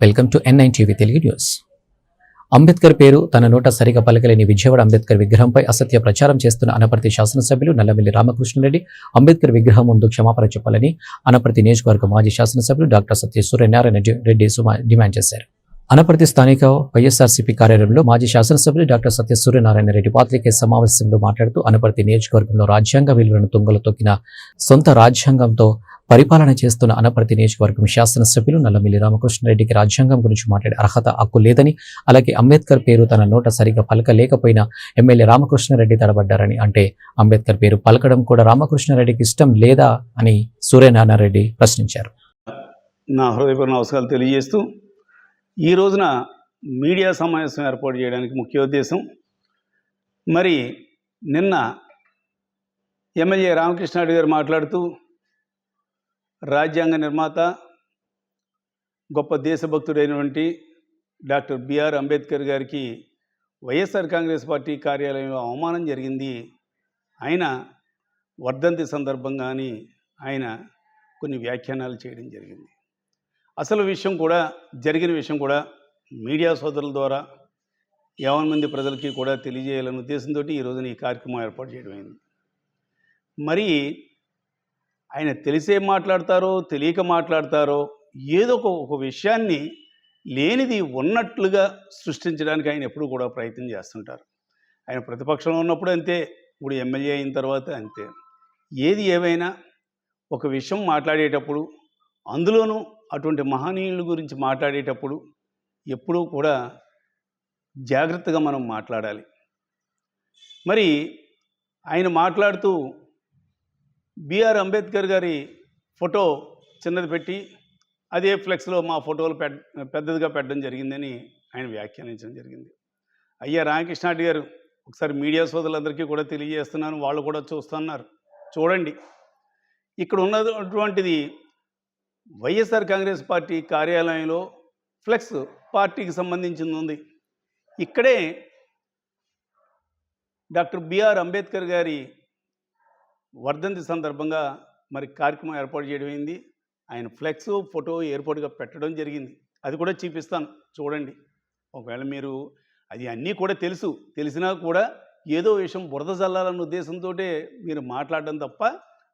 Welcome to N nine TV Telugu news. Ambedkar పేరు తన నోట సరిగా పలకలేని విజయవాడ అంబేద్కర్ విగ్రహంపై అసత్య ప్రచారం చేస్తున్న అనపర్తి శాసనసభ్యులు నల్లమిల్లి రామకృష్ణారెడ్డి అంబేద్కర్ విగ్రహం ముందు క్షమాపణ చెప్పాలని అనపర్తి నియోజకవర్గ మాజీ శాసనసభ్యులు డాక్టర్ సత్య సూర్యనారాయణ రెడ్డి- రెడ్డి డిమాండ్ చేశారు. అనపర్తి స్థానిక వైఎస్ఆర్సీపీ కార్యాలయంలో మాజీ శాసనసభ్యులు డాక్టర్ సత్య సూర్యనారాయణ రెడ్డి పాత్రికే సమావేశంలో మాట్లాడుతూ అనపర్తి నియోజకవర్గంలో రాజ్యాంగ విలువలను తుంగలు తొక్కిన సొంత రాజ్యాంగంతో పరిపాలన చేస్తున్న అనపర్తి నియోజకవర్గం శాసనసభ్యులు నల్లమిల్లి రామకృష్ణారెడ్డికి రాజ్యాంగం గురించి మాట్లాడే అర్హత హక్కు లేదని అలాగే అంబేద్కర్ పేరు తన నోట సరిగా పలకలేకపోయినా ఎమ్మెల్యే రామకృష్ణారెడ్డి తడబడ్డారని అంటే అంబేద్కర్ పేరు పలకడం కూడా రామకృష్ణారెడ్డికి ఇష్టం లేదా అని సూర్యనారాయణ ప్రశ్నించారు. నా హృదయపూర్ణ అవసరాలు తెలియజేస్తూ ఈ రోజున మీడియా సమావేశం ఏర్పాటు చేయడానికి ముఖ్య ఉద్దేశం మరి నిన్న ఎమ్మెల్యే రామకృష్ణారెడ్డి గారు మాట్లాడుతూ రాజ్యాంగ నిర్మాత గొప్ప దేశభక్తుడైనటువంటి డాక్టర్ బిఆర్ అంబేద్కర్ గారికి వైఎస్ఆర్ కాంగ్రెస్ పార్టీ కార్యాలయంలో అవమానం జరిగింది. ఆయన వర్ధంతి సందర్భంగాని ఆయన కొన్ని వ్యాఖ్యానాలు చేయడం జరిగింది. అసలు విషయం కూడా జరిగిన విషయం కూడా మీడియా సోదరుల ద్వారా యావన్ మంది ప్రజలకి కూడా తెలియజేయాలనే ఉద్దేశంతో ఈ రోజున ఈ కార్యక్రమం ఏర్పాటు చేయడం అయింది. మరి ఆయన తెలిసే మాట్లాడతారో తెలియక మాట్లాడతారో ఏదో ఒక విషయాన్ని లేనిది ఉన్నట్లుగా సృష్టించడానికి ఆయన ఎప్పుడు కూడా ప్రయత్నం చేస్తుంటారు. ఆయన ప్రతిపక్షంలో ఉన్నప్పుడు అంతే ఇప్పుడు ఎమ్మెల్యే అయిన తర్వాత అంతే. ఏది ఏవైనా ఒక విషయం మాట్లాడేటప్పుడు అందులోనూ అటువంటి మహనీయుల గురించి మాట్లాడేటప్పుడు ఎప్పుడూ కూడా జాగ్రత్తగా మనం మాట్లాడాలి. మరి ఆయన మాట్లాడుతూ బిఆర్ అంబేద్కర్ గారి ఫోటో చిన్నది పెట్టి అదే ఫ్లెక్స్లో మా ఫోటోలు పెడ్ పెద్దదిగా పెట్టడం జరిగిందని ఆయన వ్యాఖ్యానించడం జరిగింది. అయ్యా రామకృష్ణారెడ్డి గారు ఒకసారి మీడియా సోదరులందరికీ కూడా తెలియజేస్తున్నాను వాళ్ళు కూడా చూస్తున్నారు. చూడండి. ఇక్కడ ఉన్నటువంటిది Y S R Congress party కార్యాలయంలో ఫ్లెక్స్ పార్టీకి సంబంధించింది ఉంది. ఇక్కడే డాక్టర్ బిఆర్ అంబేద్కర్ గారి వర్ధంతి సందర్భంగా మరి కార్యక్రమం ఏర్పాటు చేయడమైంది ఆయన ఫ్లెక్స్ ఫోటో ఏర్పాటుగా పెట్టడం జరిగింది. అది కూడా చూపిస్తాను. చూడండి. ఒకవేళ మీరు అది అన్నీ కూడా తెలుసు. తెలిసినా కూడా ఏదో విషయం బురద చల్లాలన్న ఉద్దేశంతో మీరు మాట్లాడడం తప్ప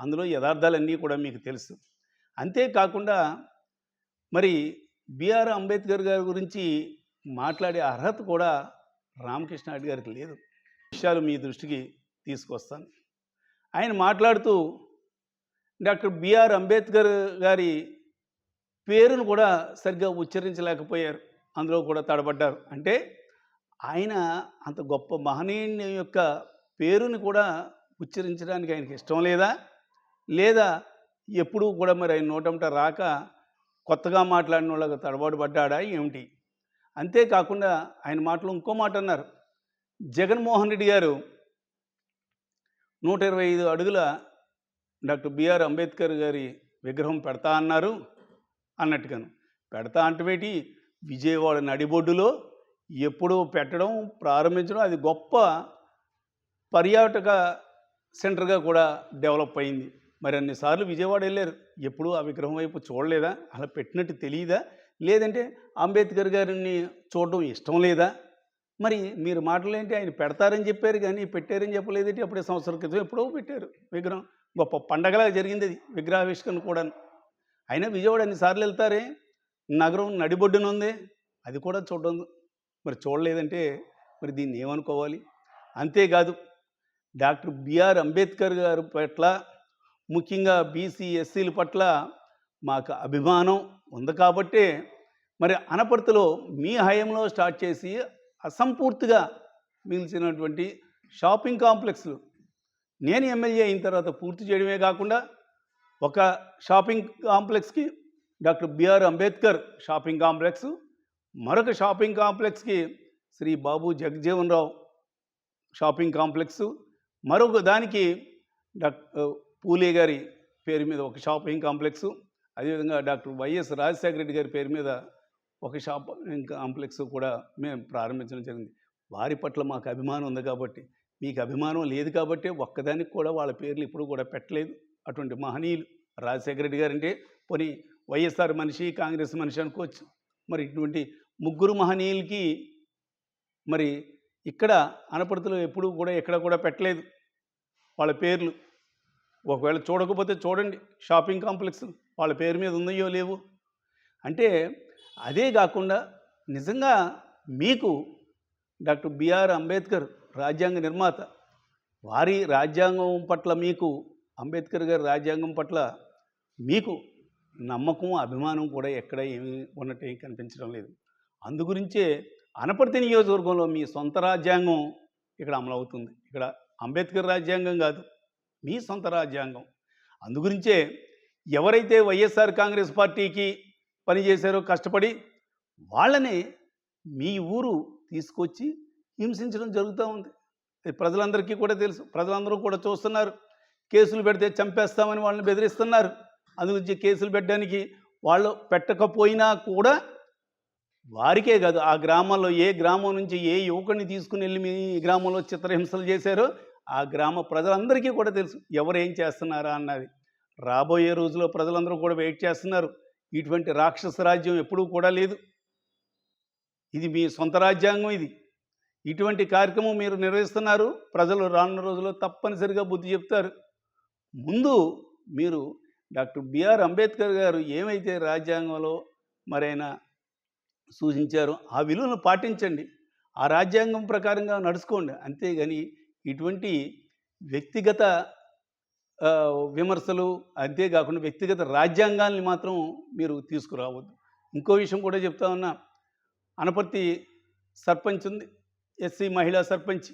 అందులో యథార్థాలన్నీ కూడా మీకు తెలుసు. అంతేకాకుండా మరి బిఆర్ అంబేద్కర్ గారి గురించి మాట్లాడే అర్హత కూడా రామకృష్ణ గారికి లేదు. విషయాలు మీ దృష్టికి తీసుకొస్తాను. ఆయన మాట్లాడుతూ డాక్టర్ బిఆర్ అంబేద్కర్ గారి పేరును కూడా సరిగ్గా ఉచ్చరించలేకపోయారు. అందులో కూడా తడబడ్డారు. అంటే ఆయన అంత గొప్ప మహనీయుని యొక్క పేరుని కూడా ఉచ్చరించడానికి ఆయనకి ఇష్టం లేదా? లేదా ఎప్పుడూ కూడా మరి ఆయన నోటంట రాక కొత్తగా మాట్లాడిన వాళ్ళకి తడబాటు పడ్డాడా? ఏమిటి? అంతేకాకుండా ఆయన మాటలు ఇంకో మాట అన్నారు. జగన్మోహన్ రెడ్డి గారు నూట ఇరవై ఐదు అడుగుల డాక్టర్ బిఆర్ అంబేద్కర్ గారి విగ్రహం పెడతా అన్నారు అన్నట్టుగాను. పెడతా అంటవేటి విజయవాడ నడిబొడ్డులో ఎప్పుడూ పెట్టడం ప్రారంభించడం అది గొప్ప పర్యాటక సెంటర్గా కూడా డెవలప్ అయింది. మరి అన్నిసార్లు విజయవాడ వెళ్ళారు. ఎప్పుడూ ఆ విగ్రహం వైపు చూడలేదా? అలా పెట్టినట్టు తెలియదా లేదంటే అంబేద్కర్ గారిని చూడడం ఇష్టం లేదా? మరి మీరు మాటలు ఏంటి ఆయన పెడతారని చెప్పారు కానీ పెట్టారని చెప్పలేదేంటి అప్పుడే సంవత్సరం క్రితం ఎప్పుడో పెట్టారు విగ్రహం. గొప్ప పండగలాగా జరిగింది అది విగ్రహావిష్కరణ కూడా అయినా విజయవాడ అన్నిసార్లు వెళ్తారే? నగరం నడిబొడ్డున ఉంది. అది కూడా చూడడం మరి చూడలేదంటే మరి దీన్ని ఏమనుకోవాలి? అంతేకాదు డాక్టర్ బిఆర్ అంబేద్కర్ గారి పట్ల ముఖ్యంగా బీసీ ఎస్సీల పట్ల మాకు అభిమానం ఉంది కాబట్టే మరి అనపర్తిలో మీ హయంలో స్టార్ట్ చేసి అసంపూర్తిగా మిగిల్చినటువంటి షాపింగ్ కాంప్లెక్స్లు నేను ఎమ్మెల్యే అయిన తర్వాత పూర్తి చేయడమే కాకుండా ఒక shopping కాంప్లెక్స్కి doctor B R Ambedkar shopping complex మరొక షాపింగ్ కాంప్లెక్స్కి శ్రీ బాబు జగజీవన్ రావు షాపింగ్ కాంప్లెక్స్ మరొక దానికి డాక్టర్ పూలే గారి పేరు మీద ఒక షాపింగ్ కాంప్లెక్స్ అదేవిధంగా doctor Y S Rajasekhara Reddy గారి పేరు మీద ఒక షాపింగ్ కాంప్లెక్స్ కూడా మేము ప్రారంభించడం జరిగింది. వారి పట్ల మాకు అభిమానం ఉంది కాబట్టి మీకు అభిమానం లేదు కాబట్టి ఒక్కదానికి కూడా వాళ్ళ పేర్లు ఇప్పుడు కూడా పెట్టలేదు. అటువంటి మహనీయులు రాజశేఖర రెడ్డి గారు అంటే పోనీ వైఎస్ఆర్ మనిషి కాంగ్రెస్ మనిషి అనుకోవచ్చు. మరి ఇటువంటి ముగ్గురు మహనీయులకి మరి ఇక్కడ అనపర్తిలో ఎప్పుడూ కూడా ఎక్కడ కూడా పెట్టలేదు వాళ్ళ పేర్లు. ఒకవేళ చూడకపోతే చూడండి షాపింగ్ కాంప్లెక్స్ వాళ్ళ పేరు మీద ఉన్నాయో లేవు. అంటే అదే కాకుండా నిజంగా మీకు డాక్టర్ బిఆర్ అంబేద్కర్ రాజ్యాంగ నిర్మాత వారి రాజ్యాంగం పట్ల మీకు అంబేద్కర్ గారి రాజ్యాంగం పట్ల మీకు నమ్మకం అభిమానం కూడా ఎక్కడ ఏమీ ఉన్నట్టు ఏం కనిపించడం లేదు. అందుగురించే అనపర్తి నియోజకవర్గంలో మీ సొంత రాజ్యాంగం ఇక్కడ అమలవుతుంది ఇక్కడ అంబేద్కర్ రాజ్యాంగం కాదు మీ సొంత రాజ్యాంగం. అందుగురించే ఎవరైతే వైఎస్ఆర్ కాంగ్రెస్ పార్టీకి పనిచేశారో కష్టపడి వాళ్ళని మీ ఊరు తీసుకొచ్చి హింసించడం జరుగుతూ ఉంది. ప్రజలందరికీ కూడా తెలుసు. ప్రజలందరూ కూడా చూస్తున్నారు. కేసులు పెడితే చంపేస్తామని వాళ్ళని బెదిరిస్తున్నారు. అందుగురించి కేసులు పెట్టడానికి వాళ్ళు పెట్టకపోయినా కూడా వారికే కాదు ఆ గ్రామంలో ఏ గ్రామం నుంచి ఏ యువకుడిని తీసుకుని వెళ్ళి మీ గ్రామంలో చిత్రహింసలు చేశారో ఆ గ్రామ ప్రజలందరికీ కూడా తెలుసు. ఎవరు ఏం చేస్తున్నారా అన్నది. రాబోయే రోజుల్లో ప్రజలందరూ కూడా వెయిట్ చేస్తున్నారు. ఇటువంటి రాక్షస రాజ్యం ఎప్పుడూ కూడా లేదు. ఇది మీ సొంత రాజ్యాంగం ఇది. ఇటువంటి కార్యక్రమం మీరు నిర్వహిస్తున్నారు. ప్రజలు రానున్న రోజుల్లో తప్పనిసరిగా బుద్ధి చెప్తారు. ముందు మీరు డాక్టర్ బిఆర్ అంబేద్కర్ గారు ఏమైతే రాజ్యాంగంలో మరైనా సూచించారో ఆ విలువను పాటించండి. ఆ రాజ్యాంగం ప్రకారంగా నడుచుకోండి. అంతేగాని ఇటువంటి వ్యక్తిగత విమర్శలు అంతేకాకుండా వ్యక్తిగత రాజ్యాంగాల్ని మాత్రం మీరు తీసుకురావద్దు. ఇంకో విషయం కూడా చెప్తా ఉన్నా. అనపర్తి సర్పంచ్ ఉంది ఎస్సీ మహిళా సర్పంచ్.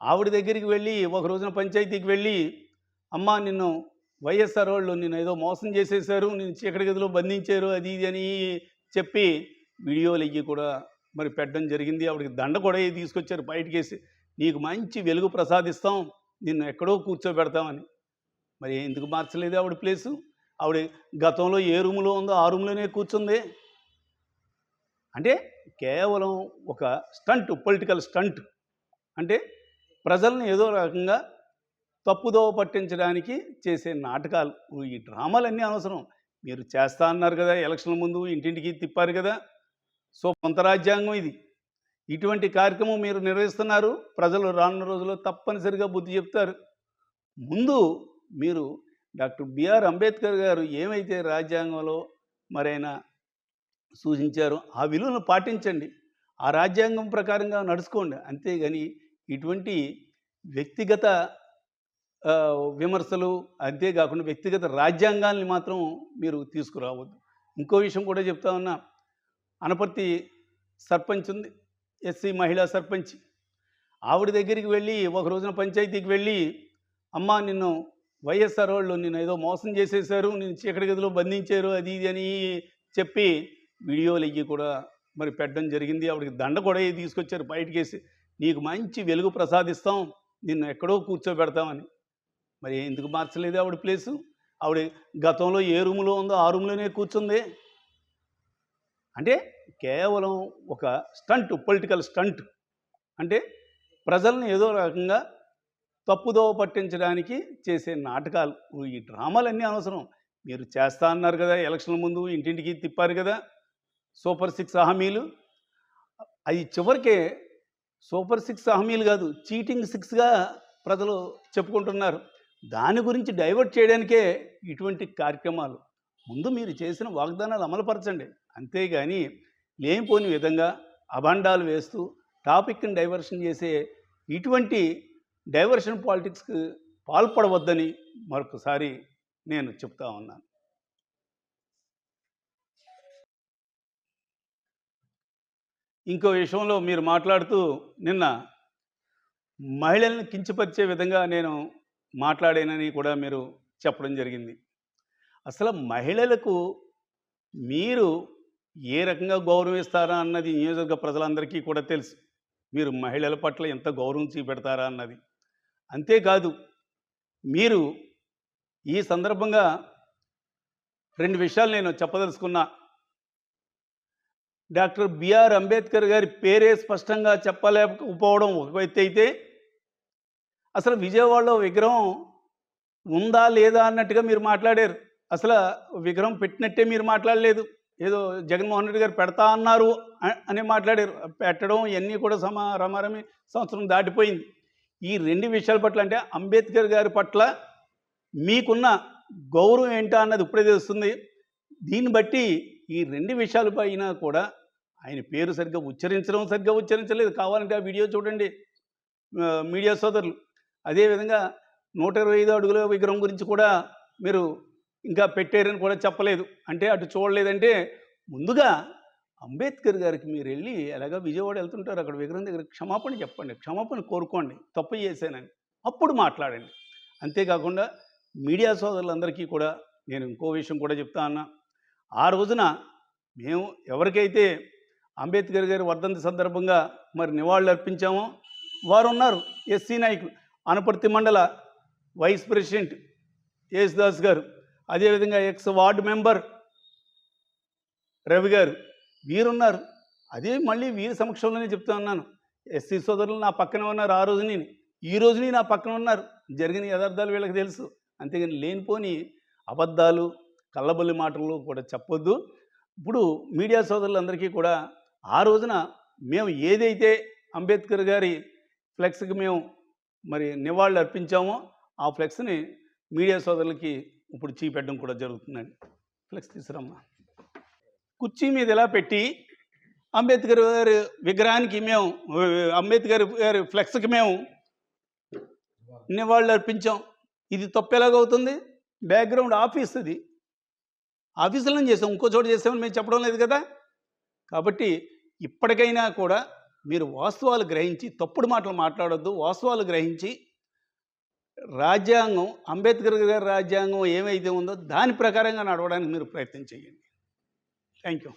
ఆవిడ దగ్గరికి వెళ్ళి ఒక రోజున పంచాయతీకి వెళ్ళి అమ్మా నిన్ను వైఎస్ఆర్ వాళ్ళు నిన్ను ఏదో మోసం చేసేసారు నేను చీకటి గదిలో బంధించారు అది ఇది అని చెప్పి వీడియోలు ఇవి కూడా మరి పెట్టడం జరిగింది. ఆవిడకి దండ కూడా తీసుకొచ్చారు బయటకేసి. నీకు మంచి వెలుగు ప్రసాదిస్తాం నిన్ను ఎక్కడో కూర్చోబెడతామని. మరి ఎందుకు మార్చలేదు ఆవిడ ప్లేసు? ఆవిడ గతంలో ఏ రూములో ఉందో ఆ రూమ్లోనే కూర్చుంది. అంటే కేవలం ఒక స్టంట్ పొలిటికల్ స్టంట్. అంటే ప్రజల్ని ఏదో రకంగా తప్పుదోవ పట్టించడానికి చేసే నాటకాలు. ఈ డ్రామాలన్నీ అవసరం మీరు చేస్తా అన్నారు కదా ఎలక్షన్ల ముందు ఇంటింటికి తిప్పారు కదా. సో కొంత రాజ్యాంగం ఇది. ఇటువంటి కార్యక్రమం మీరు నిర్వహిస్తున్నారు. ప్రజలు రానున్న రోజుల్లో తప్పనిసరిగా బుద్ధి చెప్తారు. ముందు మీరు డాక్టర్ బిఆర్ అంబేద్కర్ గారు ఏమైతే రాజ్యాంగంలో మరైనా సూచించారో ఆ విలువను పాటించండి. ఆ రాజ్యాంగం ప్రకారంగా నడుచుకోండి. అంతేగాని ఇటువంటి వ్యక్తిగత విమర్శలు అంతేకాకుండా వ్యక్తిగత రాజ్యాంగాల్ని మాత్రం మీరు తీసుకురావద్దు. ఇంకో విషయం కూడా చెప్తా ఉన్నా. అనపర్తి సర్పంచ్ ఉంది. ఎస్సీ మహిళా సర్పంచ్. ఆవిడ దగ్గరికి వెళ్ళి ఒక రోజున పంచాయతీకి వెళ్ళి అమ్మా నిన్ను వైఎస్ఆర్ వాళ్ళు నేను ఏదో మోసం చేసేసారు నేను చీకటి గదిలో బంధించారు అది ఇది అని చెప్పి వీడియోలు ఇవి కూడా మరి పెట్టడం జరిగింది. ఆవిడకి దండ కూడా తీసుకొచ్చారు తీసుకొచ్చారు బయటకేసి నీకు మంచి వెలుగు ప్రసాదిస్తాం నిన్ను ఎక్కడో కూర్చోబెడతామని. మరి ఎందుకు మార్చలేదు ఆవిడ ప్లేసు? ఆవిడ గతంలో ఏ రూములో ఉందో ఆ రూమ్లోనే కూర్చుంది. అంటే కేవలం ఒక స్టంట్ పొలిటికల్ స్టంట్. అంటే ప్రజల్ని ఏదో రకంగా తప్పుదోవ పట్టించడానికి చేసే నాటకాలు. ఈ డ్రామాలన్నీ అవసరం మీరు చేస్తా అన్నారు కదా ఎలక్షన్ల ముందు ఇంటింటికి తిప్పారు కదా సూపర్ సిక్స్ హామీలు అది చివరికే సూపర్ సిక్స్ హామీలు కాదు చీటింగ్ సిక్స్గా ప్రజలు చెప్పుకుంటున్నారు. దాని గురించి డైవర్ట్ చేయడానికే ఇటువంటి కార్యక్రమాలు. ముందు మీరు చేసిన వాగ్దానాలు అమలుపరచండి. అంతేగాని లేనిపోని విధంగా అభండాలు వేస్తూ టాపిక్ని డైవర్షన్ చేసే ఇటువంటి డైవర్షన్ పాలిటిక్స్కి పాల్పడవద్దని మరొకసారి నేను చెప్తా ఉన్నాను. ఇంకో విషయంలో మీరు మాట్లాడుతూ నిన్న మహిళల్ని కించపరిచే విధంగా నేను మాట్లాడానని కూడా మీరు చెప్పడం జరిగింది. అసలు మహిళలకు మీరు ఏ రకంగా గౌరవిస్తారా అన్నది నియోజకవర్గ ప్రజలందరికీ కూడా తెలుసు. మీరు మహిళల పట్ల ఎంత గౌరవం చూపెడతారా అన్నది. అంతేకాదు మీరు ఈ సందర్భంగా రెండు విషయాలు నేను చెప్పదలుచుకున్నా. డాక్టర్ బిఆర్ అంబేద్కర్ గారి పేరే స్పష్టంగా చెప్పలేకపోవడం ఒక అయితే అసలు విజయవాడలో విగ్రహం ఉందా లేదా అన్నట్టుగా మీరు మాట్లాడారు. అసలు విగ్రహం పెట్టినట్టే మీరు మాట్లాడలేదు. ఏదో జగన్మోహన్ రెడ్డి గారు పెడతా అన్నారు అని మాట్లాడారు. పెట్టడం ఇవన్నీ కూడా సమా రమారమి సంవత్సరం దాటిపోయింది. ఈ రెండు విషయాల పట్ల అంటే అంబేద్కర్ గారి పట్ల మీకున్న గౌరవం ఏంటా అన్నది ఇప్పుడే తెలుస్తుంది. దీన్ని బట్టి ఈ రెండు విషయాల పైన కూడా ఆయన పేరు సరిగ్గా ఉచ్చరించడం సరిగ్గా ఉచ్చరించలేదు. కావాలంటే ఆ వీడియో చూడండి. మీడియా సోదరులు. అదేవిధంగా నూట ఇరవై ఐదు అడుగుల విగ్రహం గురించి కూడా మీరు ఇంకా పెట్టారని కూడా చెప్పలేదు. అంటే అటు చూడలేదంటే ముందుగా అంబేద్కర్ గారికి మీరు వెళ్ళి ఎలాగ విజయవాడ వెళ్తుంటారు అక్కడ విగ్రహం దగ్గర క్షమాపణ చెప్పండి క్షమాపణ కోరుకోండి తప్పు చేశానని అప్పుడు మాట్లాడండి. అంతేకాకుండా మీడియా సోదరులందరికీ కూడా నేను ఇంకో విషయం కూడా చెప్తా అన్నా. ఆ రోజున మేము ఎవరికైతే అంబేద్కర్ గారి వర్ధంతి సందర్భంగా మరి నివాళులు అర్పించామో వారు ఉన్నారు ఎస్సీ నాయకులు అనపర్తి మండల వైస్ ప్రెసిడెంట్ యేసుదాస్ గారు అదేవిధంగా ఎక్స్ వార్డు మెంబర్ రవి గారు వీరున్నారు. అదే మళ్ళీ వీరి సమక్షంలోనే చెప్తా ఉన్నాను. ఎస్సీ సోదరులు నా పక్కన ఉన్నారు ఆ రోజు నేను. ఈ రోజుని నా పక్కన ఉన్నారు. జరిగిన యథార్థాలు వీళ్ళకి తెలుసు. అంతేగాని లేనిపోని అబద్ధాలు కళ్ళబొల్లి మాటలు కూడా చెప్పొద్దు. ఇప్పుడు మీడియా సోదరులందరికీ కూడా ఆ రోజున మేము ఏదైతే అంబేద్కర్ గారి ఫ్లెక్స్కి మేము మరి నివాళులు అర్పించామో ఆ ఫ్లెక్స్ని మీడియా సోదరులకి ఇప్పుడు చూపెట్టడం కూడా జరుగుతుందండి. ఫ్లెక్స్ తీసుకురమ్మా. కుర్చీ మీద ఇలా పెట్టి అంబేద్కర్ గారి విగ్రహానికి మేము అంబేద్కర్ గారి ఫ్లెక్స్కి మేము నివాళులు అర్పించాం. ఇది తప్పు ఎలాగవుతుంది? బ్యాక్గ్రౌండ్ ఆఫీస్ ఇది. ఆఫీసులను చేసాం ఇంకో చోట చేసామని మేము చెప్పడం లేదు కదా? కాబట్టి ఇప్పటికైనా కూడా మీరు వాస్తవాలు గ్రహించి తప్పుడు మాటలు మాట్లాడొద్దు వాస్తవాలు గ్రహించి రాజ్యాంగం అంబేద్కర్ గారి రాజ్యాంగం ఏమైతే ఉందో దాని ప్రకారంగా నడవడానికి మీరు ప్రయత్నం చేయండి. Thank you.